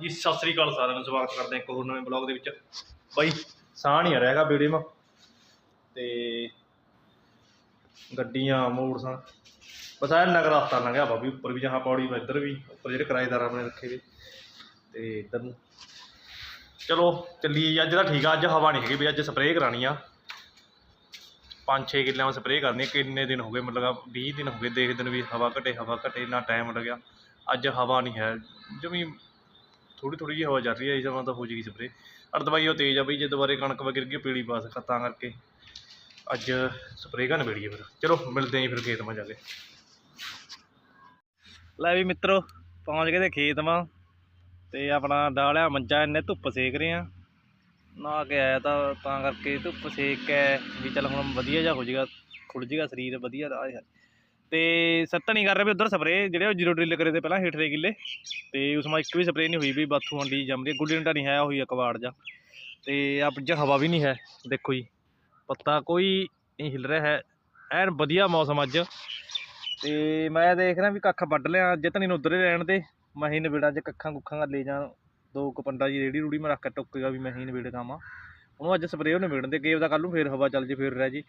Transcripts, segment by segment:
ਜੀ ਸਤਿ ਸ੍ਰੀ ਅਕਾਲ ਸਾਰਿਆਂ ਨੂੰ ਸਵਾਗਤ ਕਰਦੇ ਹਾਂ ਇੱਕ ਹੋਰ ਨਵੇਂ ਬਲੌਗ ਦੇ ਵਿੱਚ। ਬਾਈ ਸਾਹ ਨਹੀਂ ਆ ਰਿਹਾ ਹੈਗਾ ਵੀਡੀਓ ਮਾ। ਤੇ ਗੱਡੀਆਂ ਮੋੜ ਸਾਂ ਬਸ ਆਹ ਨਗਰ ਰਸਤਾ ਲੰਘਿਆ ਵਾ ਵੀ ਉੱਪਰ ਵੀ ਜਹਾਂ ਪੌੜੀ ਵਾ ਇੱਧਰ ਵੀ ਉੱਪਰ ਜਿਹੜੇ ਕਿਰਾਏਦਾਰ ਆਪਣੇ ਰੱਖੇ ਵੇ। ਤੇ ਇੱਧਰ ਨੂੰ। ਚਲੋ ਚੱਲੀਏ ਜੀ, ਅੱਜ ਦਾ ਠੀਕ ਆ ਅੱਜ ਹਵਾ ਨਹੀਂ ਹੈਗੀ ਵੀ ਅੱਜ ਸਪਰੇਅ ਕਰਾਣੀ ਆ। 5-6 ਕਿੱਲਿਆਂ ਵਿੱਚ ਸਪਰੇਅ ਕਰਨੀ ਕਿੰਨੇ ਦਿਨ ਹੋ ਗਏ ਮਤਲਬ 20 ਦਿਨ ਹੋ ਗਏ ਦੇਖਦੇ ਨੂੰ ਵੀ ਹਵਾ ਘਟੇ ਹਵਾ ਘਟੇ ਨਾ ਟਾਈਮ ਲੱਗਿਆ। ਅੱਜ ਹਵਾ ਨਹੀਂ ਹੈ ਜਮੀ ਥੋੜੀ ਥੋੜੀ ਜਿਹੀ ਹਵਾ ਚੱਲ ਰਹੀ ਹੈ, ਇਸ ਤਰ੍ਹਾਂ ਤਾਂ ਹੋ ਜੇਗੀ ਸਪਰੇ ਅਰ ਦਵਾਈ ਉਹ ਤੇਜ਼ ਆ ਬਈ, ਜੇ ਦੁਬਾਰੇ ਕਣਕ ਵਗਿਰ ਗਈ, ਪੀਲੀ ਪਾਸ ਤਾਂ ਕਰਕੇ। ਅੱਜ ਸਪਰੇ ਕਰਨ ਬੇੜੀਏ ਫਿਰ। ਚਲੋ, ਮਿਲਦੇ ਆਂ ਫਿਰ ਖੇਤ ਮਾ ਜਾ ਕੇ। ਲੈ ਵੀ ਮਿੱਤਰੋ, ਪਹੁੰਚ ਗਏ ਤੇ ਖੇਤ ਮਾ। ਤੇ ਆਪਣਾ ਡਾਲਿਆ ਮੰਜਾ ਇੰਨੇ ਧੁੱਪ ਸੇਕ ਰਹੇ ਆ। ਨਾ ਕੇ ਆਇਆ ਤਾਂ ਤਾਂ ਕਰਕੇ ਧੁੱਪ ਸੇਕ ਕੇ ਵੀ ਚੱਲ ਹੁਣ ਵਧੀਆ ਜਿਹਾ ਹੋ ਜਾਏਗਾ ਖੁੱਲ ਜਾਏਗਾ ਸਰੀਰ, ਵਧੀਆ ਰਾਹ ਤੇ ਸੱਤ ਨਹੀਂ ਕਰ ਰਿਹਾ ਵੀ ਉਧਰ ਸਪਰੇ ਜਿਹੜੇ ਉਹ ਜ਼ੀਰੋ ਡਰਿਲ ਕਰੇ ਤੇ ਪਹਿਲਾਂ ਹੇਠ ਦੇ ਕਿੱਲੇ। ਤੇ ਉਸ ਮਾ ਇੱਕ ਵੀ ਸਪਰੇ ਨਹੀਂ ਹੋਈ ਵੀ ਬਾਥੂ ਹੰਡੀ ਜੰਮਦੀ, ਗੁੱਡੀ ਡੰਡਾ ਨਹੀਂ ਹੈ ਹੋਈ ਕਵਾੜ ਜਾ ਤੇ ਆਪ ਜ ਹਵਾ ਵੀ ਨਹੀਂ ਹੈ, ਦੇਖੋ ਜੀ। ਪੱਤਾ ਕੋਈ ਨਹੀਂ ਹਿਲ ਰਿਹਾ ਹੈ। ਐਨ ਵਧੀਆ ਮੌਸਮ ਅੱਜ। ਤੇ ਮੈਂ ਦੇਖ ਰਿਹਾ ਵੀ ਕੱਖ ਵੱਢ ਲਿਆ ਜਿੱਤਣੀ ਨੂੰ ਉਧਰ ਹੀ ਰਹਿਣ ਦੇ। ਮੈਂ ਹੀ ਚ ਕੱਖਾਂ ਕੁੱਖਾਂ ਲੈ ਜਾਣ ਦੋ ਕੁ ਪੰਡਾ ਜੀ ਰੇੜੀ ਰੂੜੀ ਮੈਂ ਰੱਖ ਕੇ ਟੁੱਕੇਗਾ ਵੀ ਮੈਂ ਹੀ ਨਵੇੜ ਉਹਨੂੰ ਅੱਜ ਸਪਰੇਅ ਉਹਨੇ ਨਵੇੜਨ ਦੇ ਗੇਵ ਦਾ ਕੱਲ ਨੂੰ ਫੇਰ ਹਵਾ ਚੱਲ ਜੇ, ਫੇਰ ਰਹਿ ਜੀ।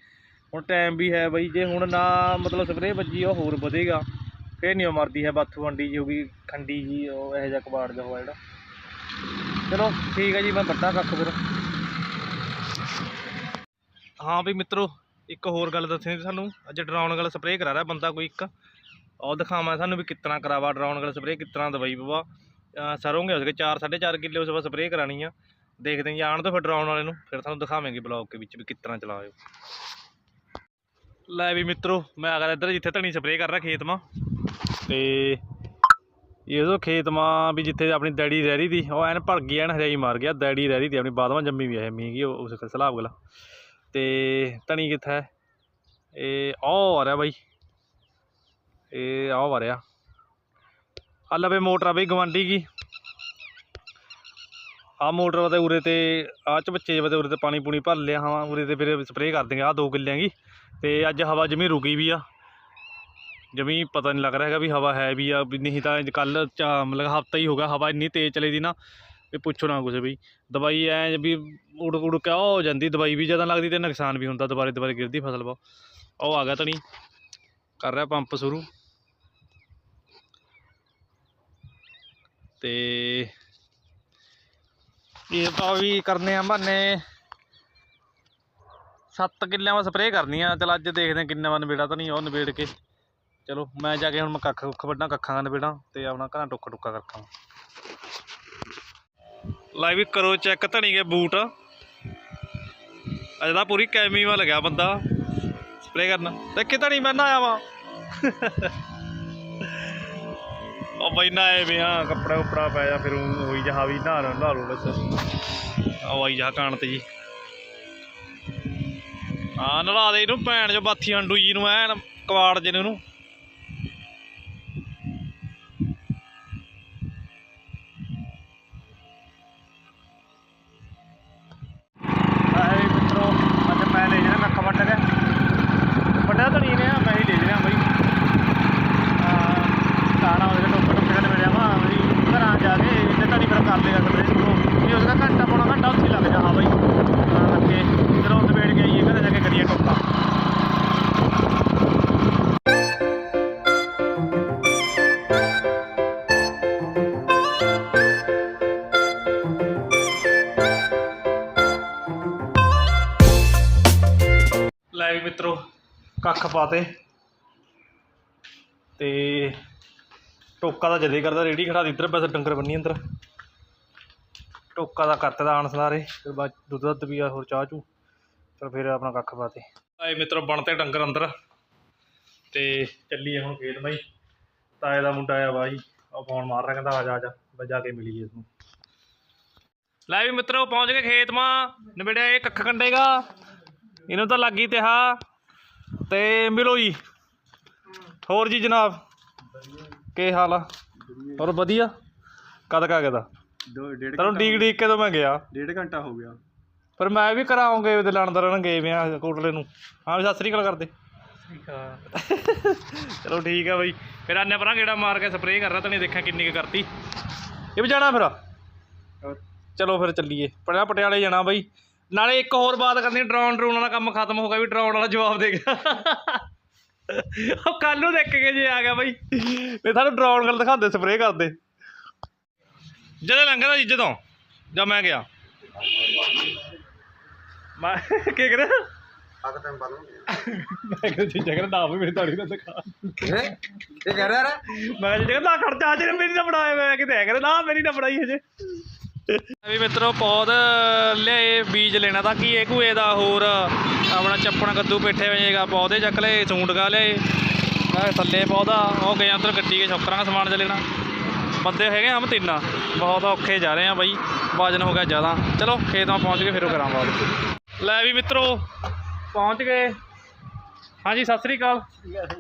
ਹੁਣ ਟਾਈਮ ਵੀ ਹੈ ਬਈ ਜੇ ਹੁਣ ਨਾ ਮਤਲਬ ਸਪਰੇ ਵੱਜੀ ਉਹ ਹੋਰ ਵਧੇਗਾ। ਫੇਰ ਨਹੀਂ ਉਹ ਮਰਦੀ ਹੈ ਬਾਥੂ ਵੰਡੀ ਜੀ ਹੋ ਗਈ ਖੰਡੀ ਜੀ ਉਹ ਇਹੋ ਜਿਹਾ ਕਬਾੜ ਜਿਹਾ ਹੋਇਆ ਜਿਹੜਾ। ਚਲੋ ਠੀਕ ਹੈ ਜੀ ਮੈਂ ਵੱਡਾ ਕੱਖ ਫਿਰ। ਹਾਂ ਵੀ ਮਿੱਤਰੋ ਇੱਕ ਹੋਰ ਗੱਲ ਦੱਸਣੀ ਸੀ ਸਾਨੂੰ ਅੱਜ ਡਰਾਉਣ ਵਾਲਾ ਸਪਰੇਅ ਕਰਾ ਰਿਹਾ ਬੰਦਾ ਕੋਈ ਇੱਕ। ਉਹ ਦਿਖਾਵਾਂ ਸਾਨੂੰ ਵੀ ਕਿਤਨਾ ਕਰਾਵਾ ਡਰਾਉਣ ਵਾਲਾ ਸਪਰੇਅ ਕਿਤਨਾ ਦਵਾਈ ਪਵਾ। ਅਹ ਸਰੋਂਗੇ ਉਸਕੇ 4 4.5 ਕਿੱਲੇ ਉਸ ਵਾਰ ਸਪਰੇਅ ਕਰਾਣੀ ਆ। ਦੇਖਦੇ ਹਾਂ ਜੀ, ਆਉਣ ਤੋਂ ਫਿਰ ਡਰਾਉਣ ਵਾਲੇ ਨੂੰ। ਫਿਰ ਤੁਹਾਨੂੰ ਦਿਖਾਵਾਂਗੇ ਬਲੌਗ ਦੇ ਵਿੱਚ ਵੀ ਕਿਤਨਾ ਚਲਾਇਓ। ਲੈ ਵੀ ਮਿੱਤਰੋ, ਮੈਂ ਆ ਗਿਆ ਇੱਧਰ ਜਿੱਥੇ ਧਣੀ ਸਪਰੇਅ ਕਰ ਰਿਹਾ ਖੇਤ ਮਾਂ, ਤੇ ਇਹੋ ਖੇਤ ਮਾ ਵੀ ਜਿੱਥੇ ਆਪਣੀ ਡੈਡੀ ਰਹਿ ਰਹੀ ਤੀ ਉਹ ਐਨ ਭਰ ਗਈ, ਐਨ ਹਰਿਆਈ ਮਾਰ ਗਿਆ, ਡੈਡੀ ਰਹਿ ਰਹੀ ਤੀ ਆਪਣੀ ਬਾਦਵਾਂ ਜੰਮੀ ਵੀ ਹੈ ਮੀਂਹ ਗਈ ਉਸ ਸਲਾਬ ਗਲਾ। ਤੇ ਧਣੀ ਕਿੱਥੇ ਹੈ? ਇਹ ਉਹ ਆ ਰਿਹਾ ਬਾਈ। ਇਹ ਆਹ ਆ ਰਿਹਾ। ਆ ਲਵੇ ਮੋਟਰ ਆ ਬਈ ਗਵਾਂਡੀ ਕੀ। ਆ ਮੋਟਰ ਵਾ ਉਰੇ ਤੇ ਆ ਚ ਬੱਚੇ ਵਾ ਤੇ ਉਰੇ ਤੇ ਪਾਣੀ ਪੂਣੀ ਭਰ ਲਿਆ, ਹਾਂ, ਉਰੇ ਤੇ ਫਿਰ ਸਪਰੇਅ ਕਰ ਦਿੰਗੇ ਆ ਦੋ ਕਿੱਲਿਆਂ ਦੀ ਤੇ ਅੱਜ ਹਵਾ ਜਮੀ ਰੁਕੀ ਵੀ ਆ। ਜਮੀ ਪਤਾ ਨਹੀਂ ਲੱਗ ਰਿਹਾ ਹੈਗਾ ਵੀ ਹਵਾ ਹੈ ਵੀ ਆ, ਵੀ ਨਹੀਂ ਤਾਂ ਕੱਲ ਮਤਲਬ ਹਫਤਾ ਹੀ ਹੋ ਗਿਆ ਹਵਾ ਇੰਨੀ ਤੇਜ਼ ਚਲੇ ਦੀ ਨਾ, ਵੀ ਪੁੱਛੋ ਨਾ ਕੁਛ ਵੀ। ਦਵਾਈ ਐ ਵੀ ਉੜ ਉੜ ਕੇ ਉਹ ਹੋ ਜਾਂਦੀ, ਦਵਾਈ ਵੀ ਜ਼ਿਆਦਾ ਲੱਗਦੀ ਤੇ ਨੁਕਸਾਨ ਵੀ ਹੁੰਦਾ, ਦੁਬਾਰੇ ਦੁਬਾਰੇ ਗਿਰਦੀ ਫਸਲ ਵਾ ਉਹ ਆ ਗਿਆ ਤਣੀ ਕਰ ਰਿਹਾ ਪੰਪ ਸ਼ੁਰੂ। ਤੇ ਇਹ ਤਾਂ ਵੀ ਕਰਨੇ ਆ ਬਹਾਨੇ। ਸੱਤ ਕਿੱਲਿਆਂ ਵਾ ਸਪਰੇਅ ਕਰਨੀ ਆ। ਚਲ ਅੱਜ ਦੇਖਦੇ ਹਾਂ ਕਿੰਨੇ ਵਾ ਨਵੇੜਾ ਤਾਂ ਨਹੀਂ, ਉਹ ਨਵੇੜ ਕੇ। ਚਲੋ, ਮੈਂ ਜਾ ਕੇ ਹੁਣ ਮੈਂ ਕੱਖ ਕੁੱਖ ਵੱਢਾਂ, ਕੱਖਾਂ ਦਾ ਨਵੇੜਾਂ ਤੇ ਆਪਣਾ ਘਰਾਂ ਟੁੱਕਾ ਟੁੱਕਾ ਰੱਖਾਂ ਲੈ ਵੀ ਕਰੋ ਚੈੱਕ ਧਣੀ ਕੇ ਬੂਟ। ਅਜੇ ਤਾਂ ਪੂਰੀ ਕੈਮੀ ਵਾ ਲੱਗਿਆ ਬੰਦਾ। ਸਪਰੇਅ ਕਰਨ। ਦੇਖੇ ਧਣੀ, ਮੈਂ ਨਾ ਆਇਆ ਵਾ। ਉਹ ਬਈ ਨਾ ਆਏ ਵੇ ਆ, ਕੱਪੜਾ ਕੁਪੜਾ ਪੈ ਜਾ, ਫਿਰ ਊਂ ਜਹਾ ਵੀ ਨਹਾ ਨਹਾ ਲਓ ਬਸ। ਉਹ ਆਈ ਜਾ ਕਾਣ ਤੇ ਜੀ। ਹਾਂ ਨਲਾ ਦੇ ਇਹਨੂੰ ਭੈਣ ਜੋ ਬਾਥੀ ਅੰਡੂ ਜੀ ਨੂੰ ਐਨ ਕਵਾੜ ਜਿਹਨੂੰ। ਮਿੱਤਰੋ, ਕੱਖ ਪਾਤੇ ਤੇ। ਟੋਕਾ ਦਾ ਜਦੇ ਕਰਦਾ, ਰੇੜੀ ਖੜਾ ਦੀ ਇੱਧਰ ਬਸ ਡੰਗਰ ਬੰਨੀ ਅੰਦਰ। ਟੋਕਾ ਦਾ ਕਰਤਾ ਆਣ ਸਾਰੇ ਫਿਰ ਬਾਅਦ 'ਚ ਦੁੱਧ ਦੱਧ ਆ, ਹੋਰ ਚਾਹ ਚੂ। ਚਲ ਫਿਰ ਆਪਣਾ ਕੱਖ ਪਾਤੇ ਆਏ ਮਿੱਤਰੋ, ਬਣਤੇ ਡੰਗਰ ਅੰਦਰ। ਤੇ ਚੱਲੀਏ ਹੁਣ ਖੇਤ ਬਾਈ। ਤਾਏ ਦਾ ਮੁੰਡਾ ਆਇਆ ਬਾਈ, ਉਹ ਫੋਨ ਮਾਰ ਰਿਹਾ ਕਹਿੰਦਾ, ਆ ਜਾ ਆ ਜਾ ਬਈ ਜਾ ਕੇ ਮਿਲੀਏ ਇਸਨੂੰ ਲੈ ਵੀ ਮਿੱਤਰੋ, ਪਹੁੰਚ ਗਏ ਖੇਤ ਮਾ। ਨਵੇੜਿਆ ਇਹ ਕੱਖ ਕੰਡੇਗਾ। ਇਹਨੂੰ ਤਾਂ ਲੱਗੀ ਤੇ ਹਾਂ। ਤੇ ਮਿਲੋ ਜੀ। ਹੋਰ ਜੀ ਜਨਾਬ? ਕੀ ਹਾਲ ਆ? ਹੋਰ ਵਧੀਆ? ਕਦ ਕਾ ਗਿਆ ਡੇਢ ਤੈਨੂੰ ਡੀਕ ਡੀਕ ਕੇ ਤਾਂ ਮੈਂ ਗਿਆ। ਡੇਢ ਘੰਟਾ ਹੋ ਗਿਆ। ਪਰ ਮੈਂ ਵੀ ਕਰਾਉਂਗੇ ਉਹਦੇ ਲਾਣਦਾਰ ਨਾਲ ਗਏ ਵੇ ਆ ਕੋਟਲੇ ਨੂੰ। ਹਾਂ ਵੀ ਸਤਿ ਸ੍ਰੀ ਅਕਾਲ ਕਰਦੇ। ਚਲੋ ਠੀਕ ਆ ਬਈ। ਫਿਰ ਆਨੇ ਪਰਾਂ ਗੇੜਾ ਮਾਰ ਕੇ ਸਪਰੇਅ ਕਰ ਰਹਾ ਤਾਂ ਨਹੀਂ ਦੇਖਿਆ ਕਿੰਨੀ ਕੁ ਕਰਤੀ। ਇਹ ਵੀ ਜਾਣਾ ਫਿਰ? ਚਲੋ ਫਿਰ ਚੱਲੀਏ। ਪੜਿਆ ਪਟਿਆਲੇ ਜਾਣਾ ਬਾਈ। ਨਾਲੇ ਇੱਕ ਹੋਰ ਬਾਤ ਕਰਨੀ ਡਰੋਨ ਡਰੋਨ ਵਾਲਾ ਕੰਮ ਖਤਮ ਹੋ ਗਿਆ ਵੀ ਡਰੋਨ ਵਾਲਾ ਜਵਾਬ ਦੇ ਗਿਆ। ਉਹ ਕੱਲ ਨੂੰ ਦੇਖ ਕੇ ਜੇ ਆ ਗਿਆ ਬਾਈ। ਵੀ ਤੁਹਾਨੂੰ ਡਰੋਨ ਗੱਲ ਦਿਖਾਉਂਦੇ ਸਪਰੇਅ ਕਰਦੇ। ਜਦੋਂ ਲੰਘਦਾ ਜੀ ਜਦੋਂ। ਜਦ ਮੈਂ ਗਿਆ। ਮੈਂ ਕੀ ਕਰਿਆ? ਆਗ ਟਾਈਮ ਬਾਅਦ ਮੈਂ ਕਿਹਾ ਜੀ ਜਗਰ ਨਾ ਵੀ ਮੇਰੀ ਦਾੜੀ ਨਾ ਦਿਖਾ। ਇਹ ਇਹ ਕਹਿ ਰਿਹਾ ਮੈਂ ਕਿਹਾ ਜਗਰ ਨਾ ਖਰਚਾ ਜੇ ਮੇਰੀ ਨਾ ਬਣਾਏ ਮੈਂ ਕਿਤੇ ਹੈ ਕਰੇ ਨਾ ਮੇਰੀ ਨਾ ਬਣਾਈ ਹਜੇ। ਵੀ ਮਿੱਤਰੋ ਪੌਦ ਲਿਆਏ, ਬੀਜ ਲੈਣਾ ਤਾਂ ਕੀ ਇਹ ਕੂਏ ਦਾ ਹੋਰ। ਆਪਣਾ ਚੱਪਣ ਕੱਦੂ ਪੇਠੇ ਵਜੇਗਾ ਪੌਦੇ ਚੱਕ ਲਏ ਸੂੰਡ ਗਾ ਲਏ। ਥੱਲੇ ਪੌਦਾ, ਉਹ ਗਏ ਅੰਦਰ ਗੱਡੀ ਕੇ ਛੋਕਰਾਂ ਦਾ ਸਮਾਨ ਚ ਲੈਣਾ ਬੰਦੇ ਹੈਗੇ ਹਮ ਤਿੰਨ ਬਹੁਤ ਔਖੇ ਜਾ ਰਹੇ ਆ ਬਾਈ, ਵਜਨ ਹੋ ਗਿਆ ਜ਼ਿਆਦਾ। ਚਲੋ, ਖੇਤਾਂ ਪਹੁੰਚ ਕੇ ਫਿਰ ਉਹ ਕਰਾਂ ਬਾਅਦ ਲੈ ਵੀ ਮਿੱਤਰੋ, ਪਹੁੰਚ ਗਏ। ਹਾਂਜੀ ਸਤਿ ਸ੍ਰੀ ਅਕਾਲ।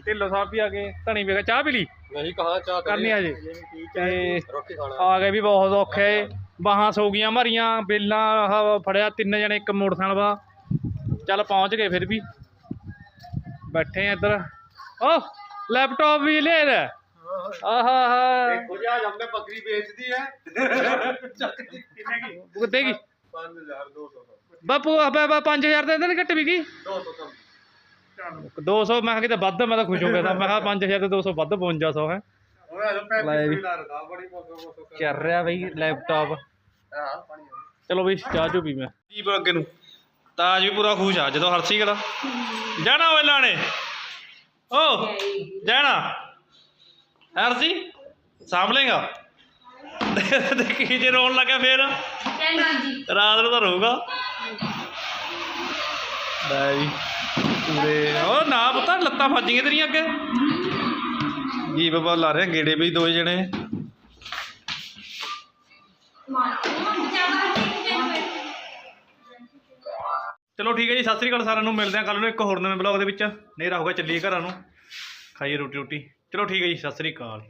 ਢਿੱਲੋ ਸਾਹਿਬ ਵੀ ਆ ਗਏ ਧਣੀ ਵੇਖਾ ਚਾਹ ਪੀ ਲਈ? ਨਹੀਂ ਕਹਾ ਚਾਹ ਕਰਨੀ ਆ ਜੀ। ਤੇ ਆ ਗਏ ਵੀ ਬਹੁਤ ਔਖੇ। ਬਾਹਾਂ ਸੋ ਗਈਆਂ ਮਰੀਆਂ ਬੇਲਾਂ ਫੜਿਆ ਤਿੰਨ ਜਣੇ ਇੱਕ ਮੋਟਰਸਾਈਕਲ ਵਾ। ਚੱਲ ਪਹੁੰਚ ਗਏ ਫਿਰ ਵੀ। ਬੈਠੇ ਇੱਧਰ। ਓ ਲੈਪਟਾਪ ਵੀ ਲੈ ਰ ਆਹਾ ਦੇਖੋ ਜੀ ਅੱਜ ਹਮਨੇ ਬੱਕਰੀ ਵੇਚਦੀ ਹੈ। ਕਿੰਨੇ ਕੀ? ਦੇਗੀ 5200 ਬਾਪੂ ਆਪੇ 5000 ਦੇ ਦੇ ਘੱਟ ਵੀ ਕੀ? 200 200 ਮੈਂ ਕਿਹਾ ਕਿਤੇ ਵੱਧ ਮੈਂ ਤਾਂ ਖੁਸ਼ ਹੋ ਗਿਆ ਮੈਂ ਕਿਹਾ 5000 ਤੇ 200 ਵੱਧ 5200 ਹੈ। ਲੈ ਵੀ। ਚੱਲ ਰਿਹਾ ਬਈ ਲੈਪਟਾਪ ਚਲੋ ਬਈ ਚਾਹ ਚੋ ਪੀ ਮੈਂ। ਜੀ ਪਰ ਅੱਗੇ ਨੂੰ। ਤਾਜ ਵੀ ਪੂਰਾ ਖੁਸ਼ ਆ ਜਦੋਂ ਹਰਸੀ ਗਲਾ ਜਾਣਾ ਓਏ ਲਾਣੇ। ਓ ਜਾਣਾ। ਹਰਸੀ ਸਾਂਭ ਲੇਗਾ। ਦੇਖੀ ਜੇ ਰੋਣ ਲੱਗਾ ਫੇਰ। ਰਾਤ ਨੂੰ ਤਾਂ ਰੋਊਗਾ। ਲੈ ਪੂਰੇ ਓ ਨਾ ਪਤਾ, ਲੱਤਾਂ ਫੱਜੀਆਂ ਤੇਰੀਆਂ ਅੱਗੇ। ਜੀ ਬਾਬਾ ਲਾ ਰਿਹਾ ਗੇੜੇ ਵੀ ਦੋ ਜਣੇ। ਚਲੋ ਠੀਕ ਹੈ ਜੀ, ਸਤਿ ਸ੍ਰੀ ਅਕਾਲ ਸਾਰਿਆਂ ਨੂੰ। ਮਿਲਦੇ ਆ ਕੱਲ ਨੂੰ ਇੱਕ ਹੋਰ ਨਵੇਂ ਬਲੌਗ ਦੇ ਵਿੱਚ। ਨੇਰਾ ਹੋਗਾ ਚੱਲੀਏ ਘਰਾਂ ਨੂੰ। ਖਾਈਏ ਰੋਟੀ ਰੋਟੀ ਚਲੋ ਠੀਕ ਹੈ ਜੀ, ਸਤਿ ਸ੍ਰੀ ਅਕਾਲ।